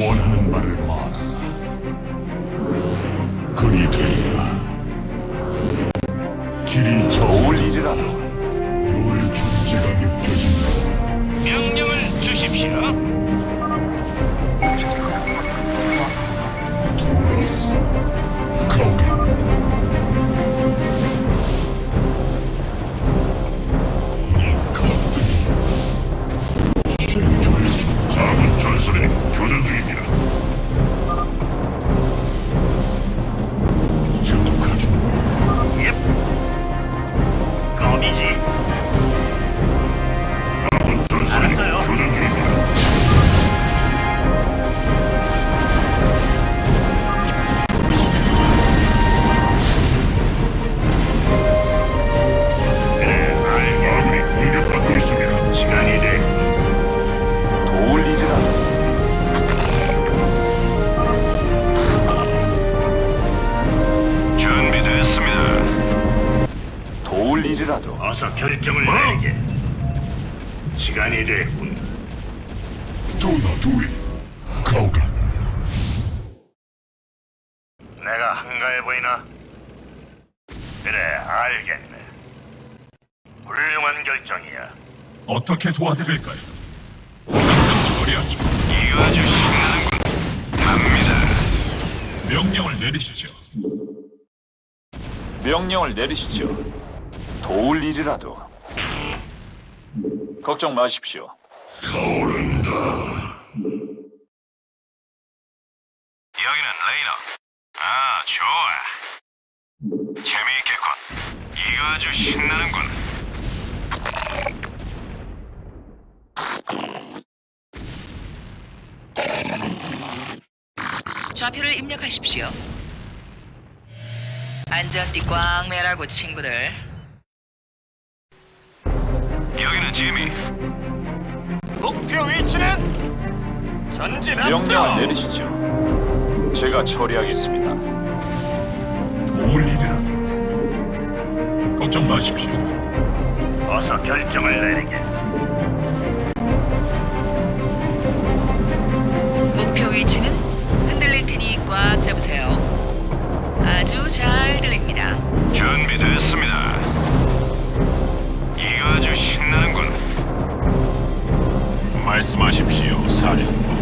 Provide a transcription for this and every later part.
원하는 말을 말하라. 그리 되리라. 길이 저울 일이라도 너의 존재가 느껴진다. 명령을 주십시오. 두레스 거기 네 시간이 됐군. 도나 두이 가오라. 내가 한가해 보이나? 그래, 알겠네. 훌륭한 결정이야. 어떻게 도와드릴까요? 처리하죠. 이거 아주 신나는군. 갑니다. 명령을 내리시죠. 명령을 내리시죠. 도울 일이라도 걱정 마십시오. 타오른다. 여기는 레이너. 아, 좋아. 재미있겠군. 이거 아주 신나는군. 좌표를 입력하십시오. 안전띠 꽝 매라고 친구들. 여기는 지미. 목표 위치는 전진 명령을 내리시죠. 제가 처리하겠습니다. 도울 일이라도 걱정 마십시오. 어서 결정을 내리게. 목표 위치는 흔들릴 테니 꽉 잡으세요. 아주 잘 말씀하십시오, 사령부.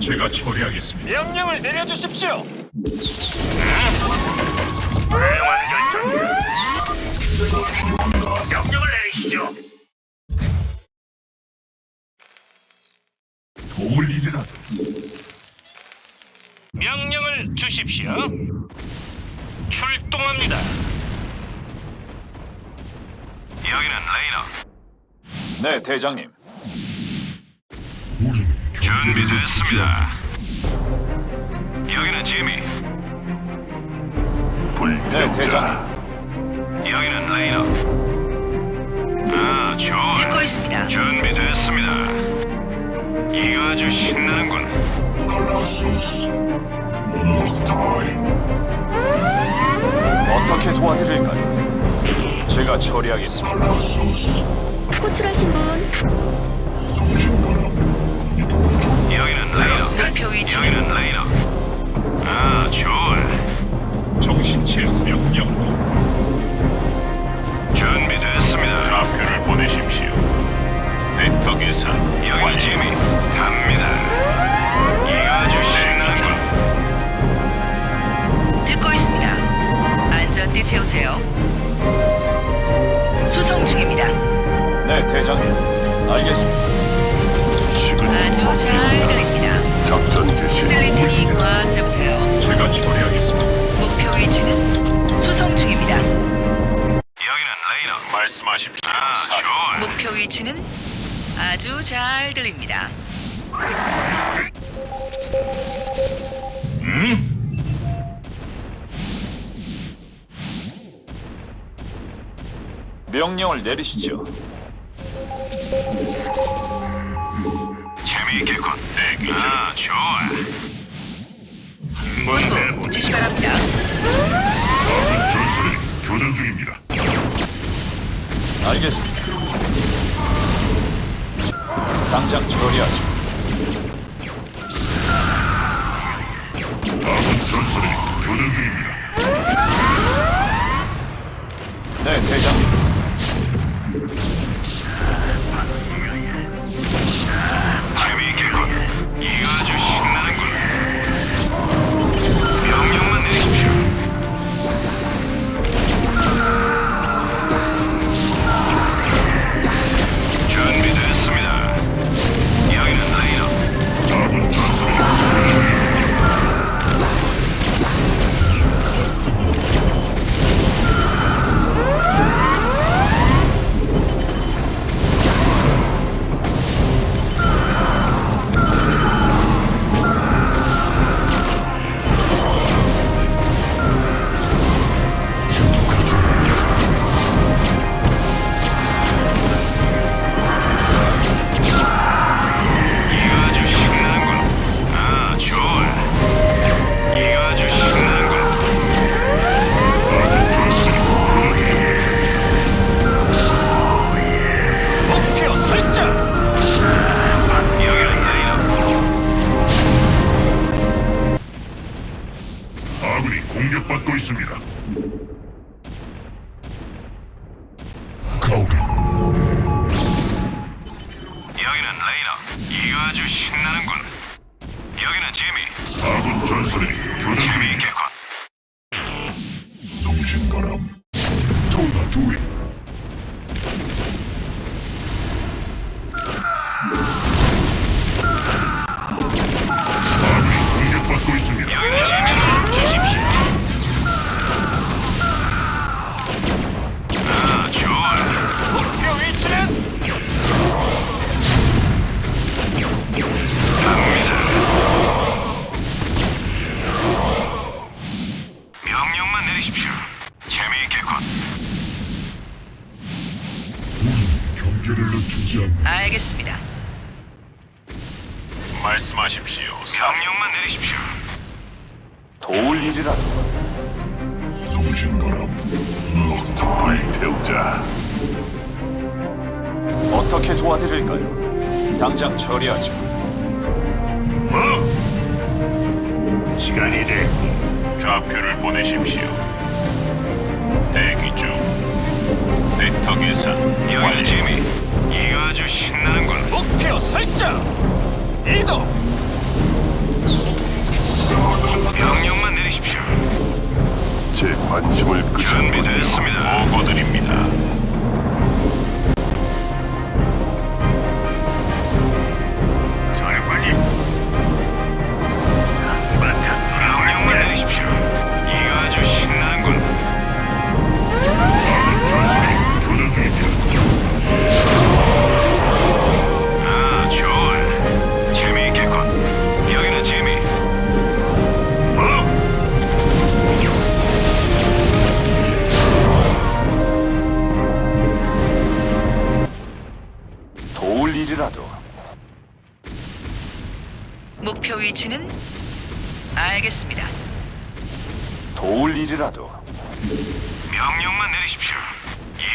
제가 처리하겠습니다. 명령을 내려주십시오. 명령을 내리시죠. 도울 일이라도 명령을 주십시오. 출동합니다. 여기는 레이너. 네, 대장님. 우리는 경계를 늦추지 준비됐습니다. 여기는 지미. 네, 불태우자. 대장님. 여기는 레이너. 아, 좋아. 듣고 있습니다. 준비됐습니다. 이거 아주 신나는군. 칼라소스. 먹다이. 어떻게 도와드릴까요? 제가 처리하겠습니다. 칼라소스. 호출하신 분 중. 여기는 레이너. 목표 위치는 여기는 레이너. 아, 좋아. 아, 좋아. 목표 위치는 아주 잘 들립니다. 명령을 내리시죠. 재미있겠군. 대기 중. 아, 좋아. 한번 해보자. 지시 바랍니다. 전술이 교전 중입니다. 알겠습니다. 당장 처리하죠. 아군 전술이 교전 중입니다. 네, 대장님. 중입니다. 않는 알겠습니다. 말씀하십시오. 명령만 내리십시오. 도울 일이라도 송신바람 녹타이 태우자 어떻게 도와드릴까요? 당장 처리하죠. 뭐? 시간이 됐고 좌표를 보내십시오. 대기 중 벡터 계산 완료. 지미. 이거 아주 신나는군. 목표 설정. 이동. 명령만 내리십시오. 제 관심을 준비됐습니다. 보고드립니다.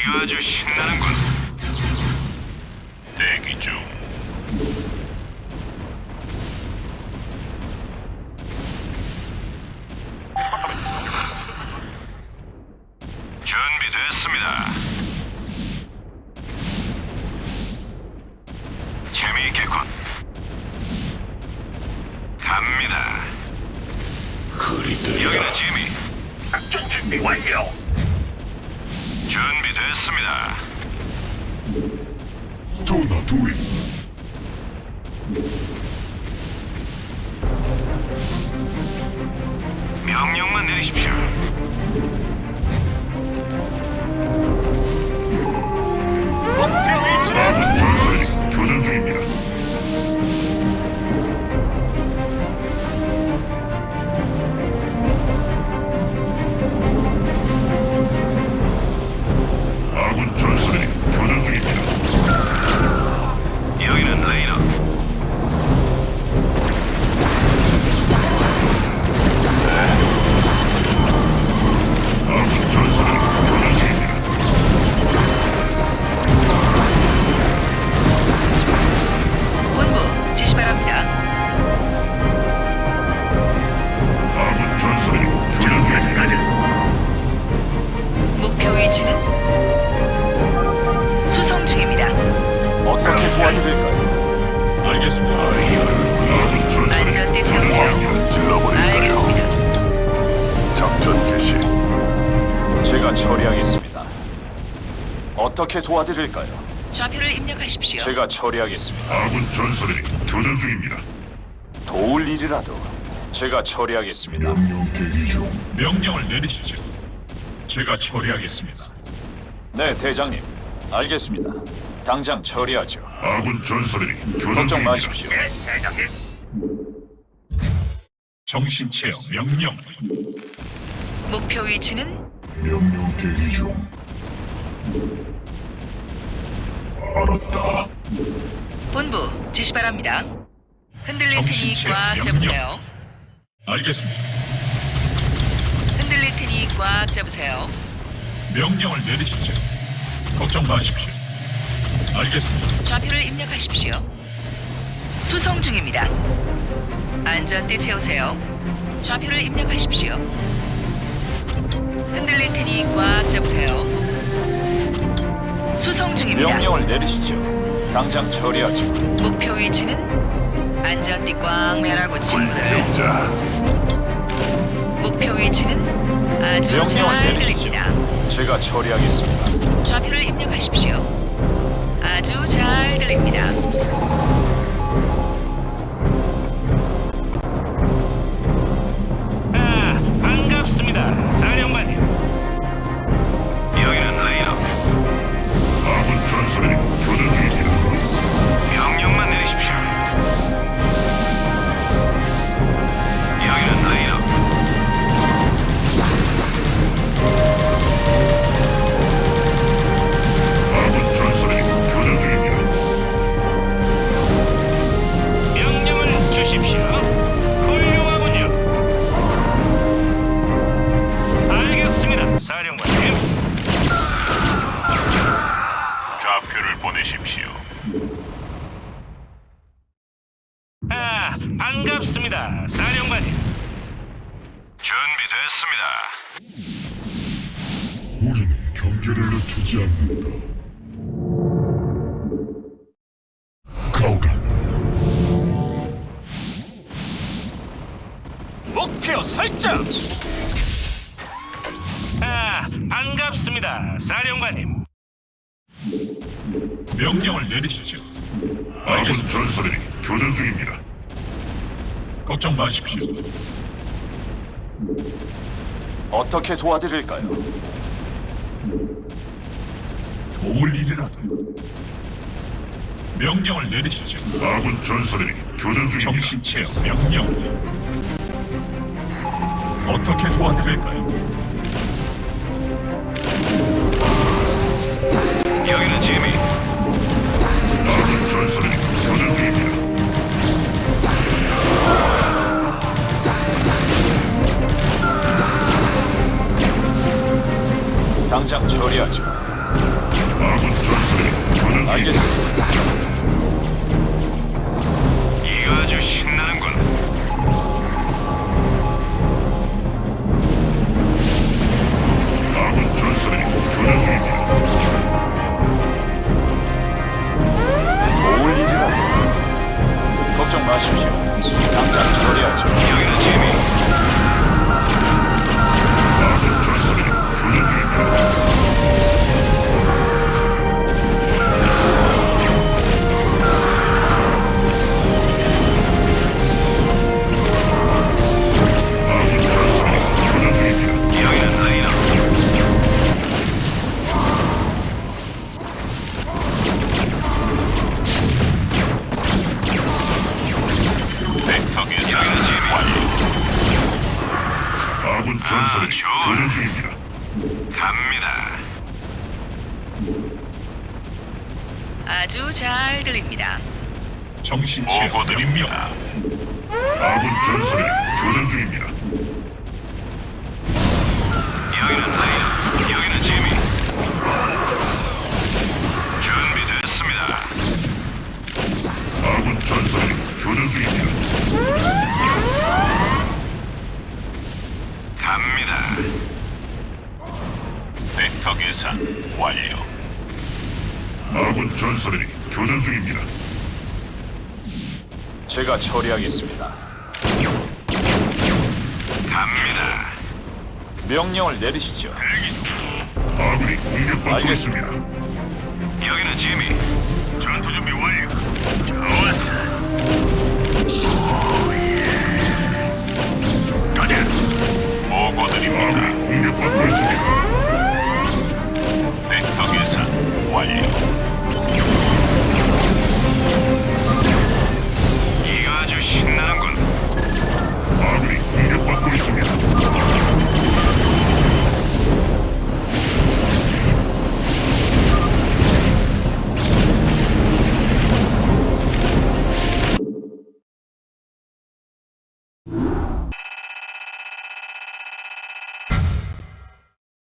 아주 신나는군. 대기 중 Do not do it. 명령만 내리십시오. 목표 위치는 교전 중입니다. 안전대 채우세요. 알겠습니다. 작전 개시. 제가 처리하겠습니다. 어떻게 도와드릴까요? 좌표를 입력하십시오. 제가 처리하겠습니다. 아군 전설이 교전 중입니다. 도울 일이라도 제가 처리하겠습니다. 명령 대기 중. 명령을 내리시죠. 제가 처리하겠습니다. 네, 대장님. 알겠습니다. 당장 처리하죠. 아군 전설이 교전 걱정 중입니다. 마십시오. 정신 체험 명령. 목표 위치는 명령 대기 중. 알았다. 본부 지시 바랍니다. 흔들릴 테니 정신체 꽉 명령. 잡으세요. 알겠습니다. 흔들릴 테니 꽉 잡으세요. 명령을 내리시죠. 걱정 마십시오. 알겠습니다. 좌표를 입력하십시오. 수송 중입니다. 안전대 채우세요. 좌표를 입력하십시오. 흔들릴 테니 꽉 잡으세요. 수송 중입니다. 명령을 내리시죠. 당장 처리하죠. 목표 위치는 안전띠 꽉 매라고 친구들. 자, 목표 위치는 아주 명령을 잘 내리시죠. 들립니다. 제가 처리하겠습니다. 좌표를 입력하십시오. 아주 잘 들립니다. 좌표를 보내십시오. 아, 반갑습니다, 사령관님. 준비됐습니다. 우리는 경계를 늦추지 않는다. 가오라. 목표 설정. 아, 반갑습니다, 사령관님. 명령을 내리시죠. 아군. 전설이 교전 중입니다. 걱정 마십시오. 어떻게 도와드릴까요? 도울 일이라도. 명령을 내리시죠. 아군 전설이 교전 중입니다. 정신 체험 명령. 어떻게 도와드릴까요? 여기는 지미. 전설이 아. 교전 중입니다. 갑니다. 아주 잘 들립니다. 정신 명령. 아군 전설이 교전 중입니다. 여기는 레이너. 여기는 지미. 준비됐습니다. 아군 전설이 교전 중입니다. 갑니다. 예상 완료. 아군 전사들이 교전 중입니다. 제가 처리하겠습니다. 갑니다. 명령을 내리시죠. 마군이 공격받고 있습니다. 여기는 지미. 전투 준비 완료. 좋았어. 가자. 보고드립니다. 공격받고 있습니다.